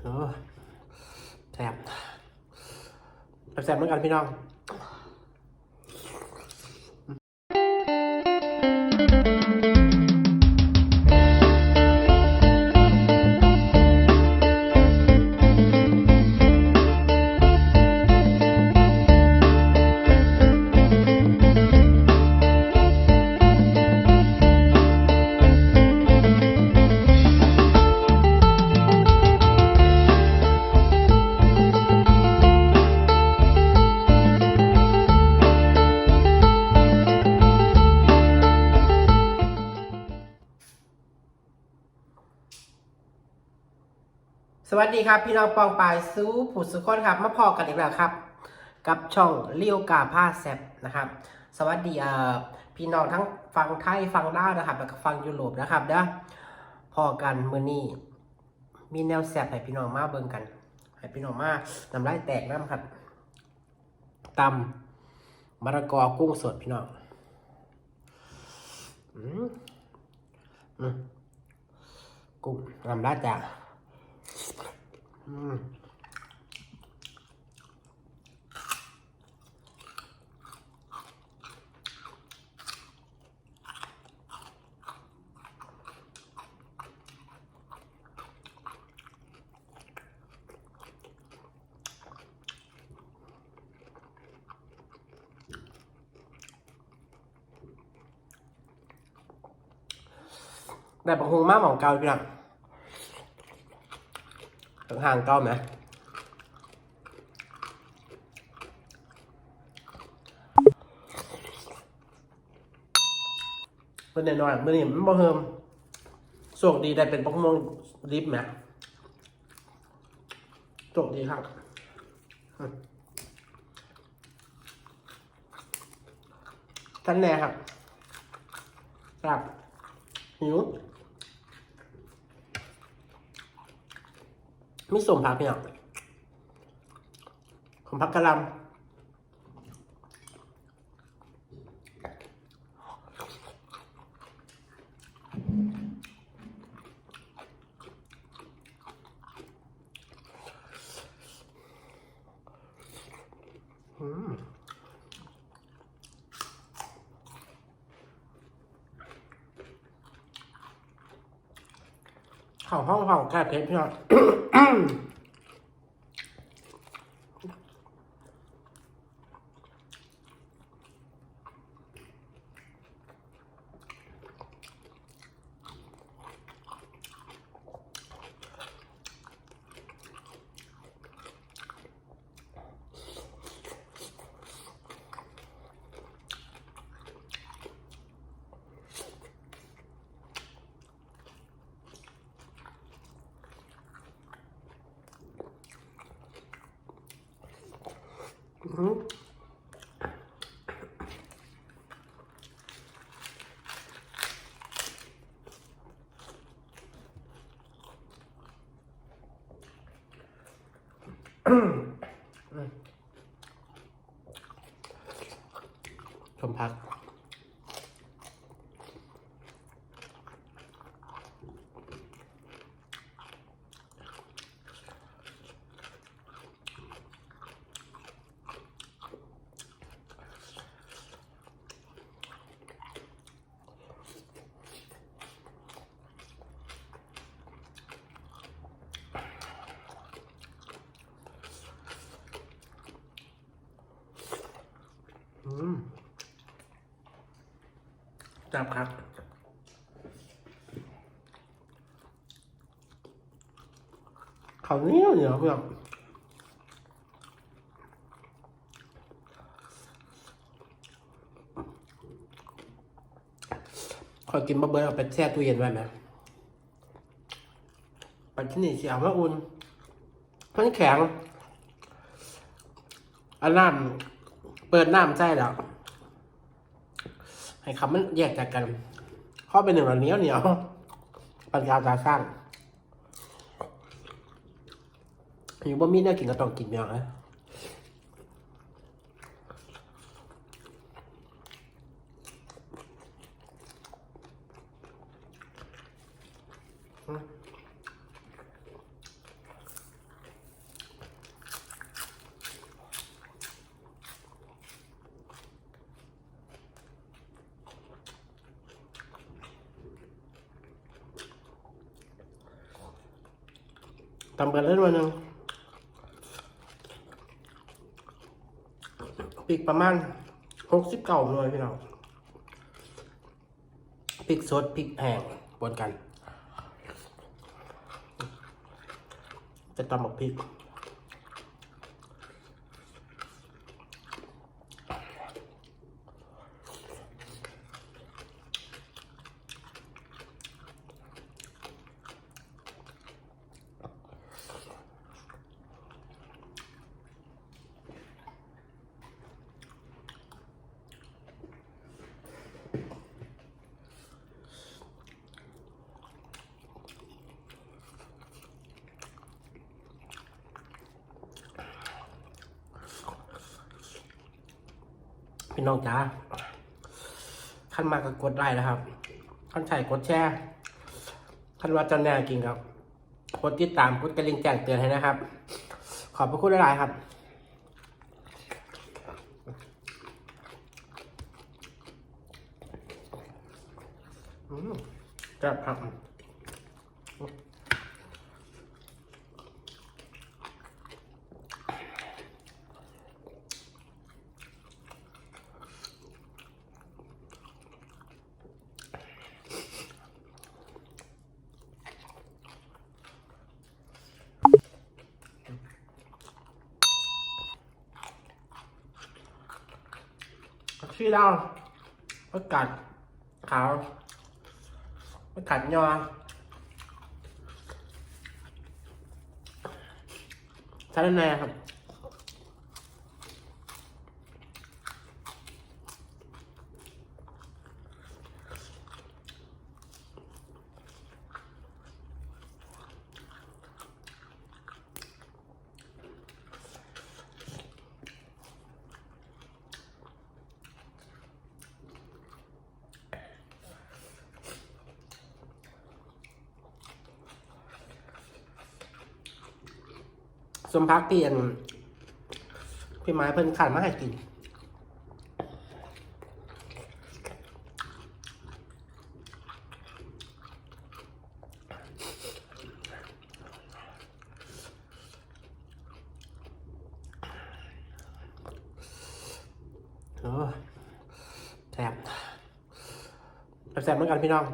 แซ่บแซ่บเหมือนกันพี่น้อง วัสดีครับ พี่น้องปองปายซูผู้สุขคนครับ มาพอกันอีกแล้วครับ กับช่องเลี้ยวกาผ้าแซบนะครับ สวัสดีเอ่อพี่น้องทั้งฟังไทยฟังลาวนะครับ แล้วก็ฟังยุโรปนะครับเด้อพอกันมื้อนี้มีแนวแซบให้พี่น้องมาเบิ่งกันให้พี่น้องมาน้ำลายแตกน้ำครับตำมะละกอกุ้งสดพี่น้องอืมอืมกุ้งน้ำลายแตก แบบบางหงมากของเกาพี่น้อง หางเกาไหมเป็นแน่นอนมื่อนี้มันบ่เฮิมโชคดีได้เป็นปักม่วงดิบไหมโชคดีครับอืมท่านแน่ครับ ครับหิว ไม่สมผักเนี่ยของผักกะลำอืม ข้าวห้องห้องแค่เพชรพี่น้อง อื้อหือ ชมพัก จับครับเขาวเหนียวเหนียวเพื่อนขอกินบะเบยเอาไปแช่ตู้เย็นไว้ไหมปัจจุบันเสียมาอุ่นมันแข็งอันน้ำ เปิดน้ำใจแล้ว ให้คำมันแยกจากกันข้อเป็นหนึ่งเหนียวเหนียวปัญญาตาสร้างอยู่บ่มีแน่ากินก็ต้องกินอย่างนะ ทำกันเล่นวันหนึ่งปีกประมาณหกสิบเก้าหน่วยพี่น้องพริกสดพริกแห้งบนกัน จะตำบักพริก พี่น้องจ๋าขั้นมากก็กดไลค์นะครับขั้นใส่กดแชร์ขั้นว่าจะแน่กินครับกดติดตามกดกระลิ่งแจ้งเตือนให้นะครับ ขอบพระคุณหลายๆครับอืมแซ่บครับ ชื่อดาวประกาศขาวประกาศยอใช่แน่ครับ สมพักเปลี่ยนพี่ไม้เพิ่นขันมาให้กินโอ้แซ่บแซ่บเหมือนกันพี่น้อง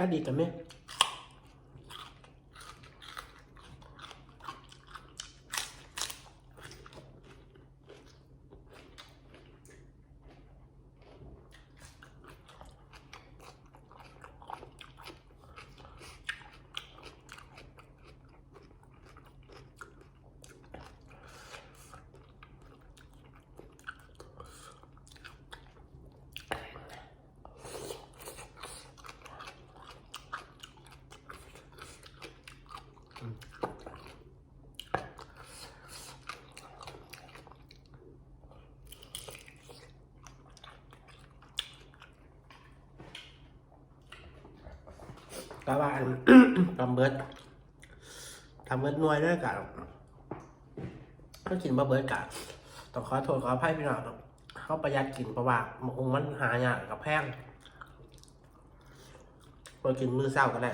อดีต กันไหมกะว่าอันทำเบิร์ดทำเบิร์ดนวยด้วยกันถ้ากินบะเบิร์ดกันต้องขอโทษขออภัยพี่น้องเขาประหยัดกินเพราะว่าหมกมันหายากกับแพงเรากินมื้อเช้าก็ได้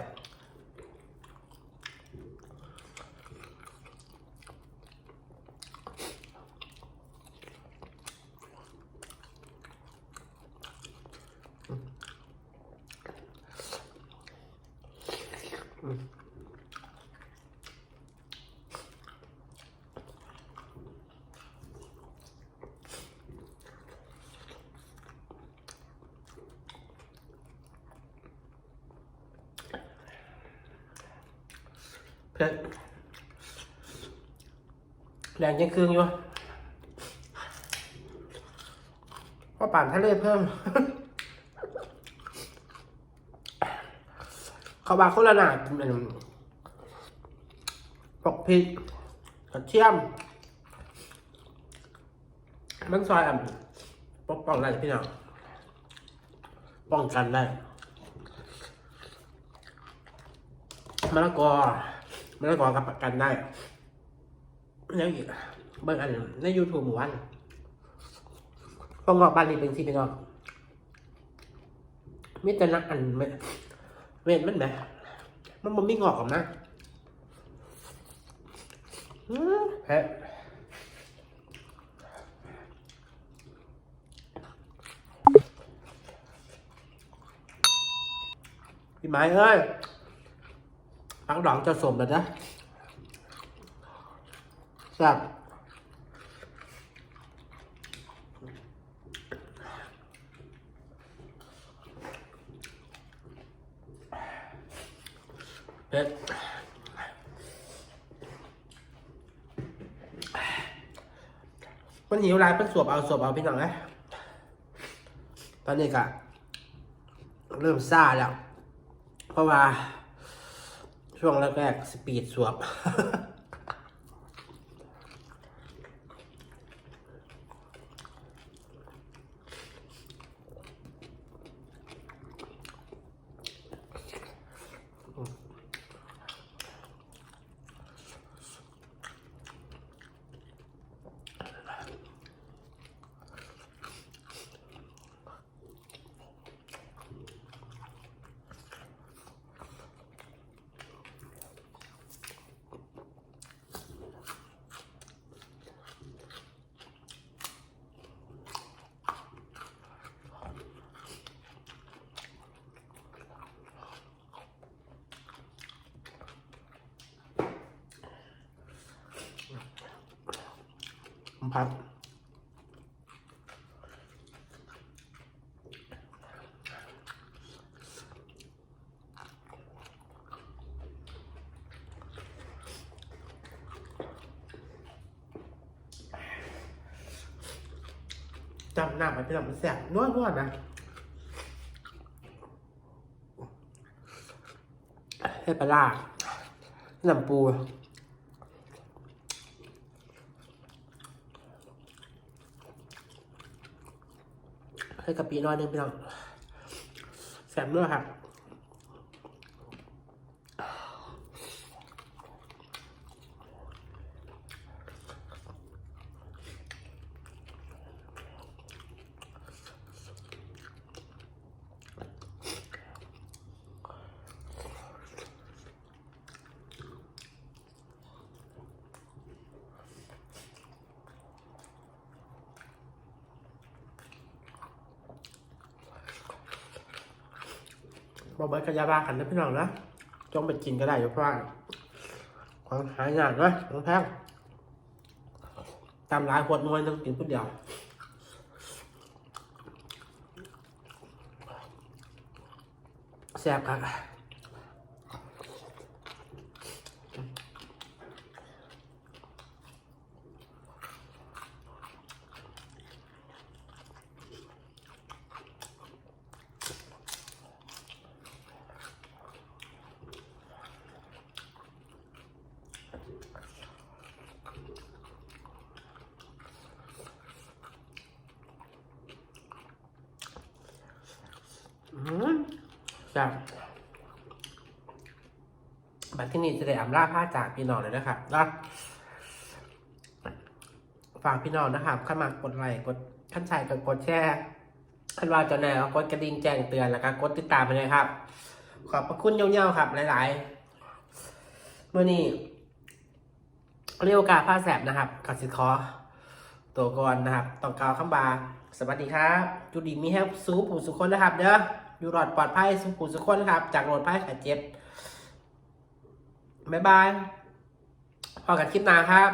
เพื่แรงยังคืนอยู่เพราะป่านทะเลเพิ่ม เขาบาคนละหนาเป็นปกพริกกระเทียม มันซอยอะปกป้องได้พี่น้องป้องกันได้มะละกอ ไมะละกอกับประกันได้แล้วอีกเบิ่งอันใน YouTube หมู่บ้านพองอกบ้านนี้เป็นสิเป็นงอกมีแต่นักอันเม็ดเม็ดมันมันบ่มีงอกออกนะแพ้พี่ไม้เอ้ย ปักดองจะสมแล้วนะแซ่บเผ็ดมันหิวไรมันสวบเอาสวบเอาพี่น้องนะตอนนี้ก็เริ่มซาแล้ว เพราะว่า ช่วงแรกๆสปีดสวบ ผม พักจำหน้ามันเป็นแบบมันแสบนวดนวดนะให้ปลาร้าน้ำปู ให้กะปิน้อยหนึงพี่น้องแสบด้วยครั บบอกไว้กับยาบ้ากันนะพี่น้องนะจ้องไปกินก็ได้อยู่เพราะว่ามหายากเลยของแพงตามร้านขวดนวยต้องกินคนเดียวแซ่บครับอืม แซ่บบัดที่นี่จะได้อำลาผ้าจากพี่น้องเลยนะครับนะฝากพี่น้องนะครับเข้ามากดไลค์กดขั้นชายกดกดแชร์ขั้นว่าจะแนวกดกระดิ่งแจ้งเตือนแล้วก็กดติดตามไปเลยครับ ขอบพระคุณเย้าๆครับ หลายๆเมื่อนี้เรียกกาผ้าแสบนะครับกับสิขอตัวก่อนนะครับต้องกล่าวคำบาสวัสดีครับจุดีมีแฮปซูผู้สุขคนนะครับ เด้อ อยู่รอดปลอดภัยสุขุสุขคนครับ จากโรดภัยขาเจ็บ บ๊ายบายพอกันคลิปหน้าครับ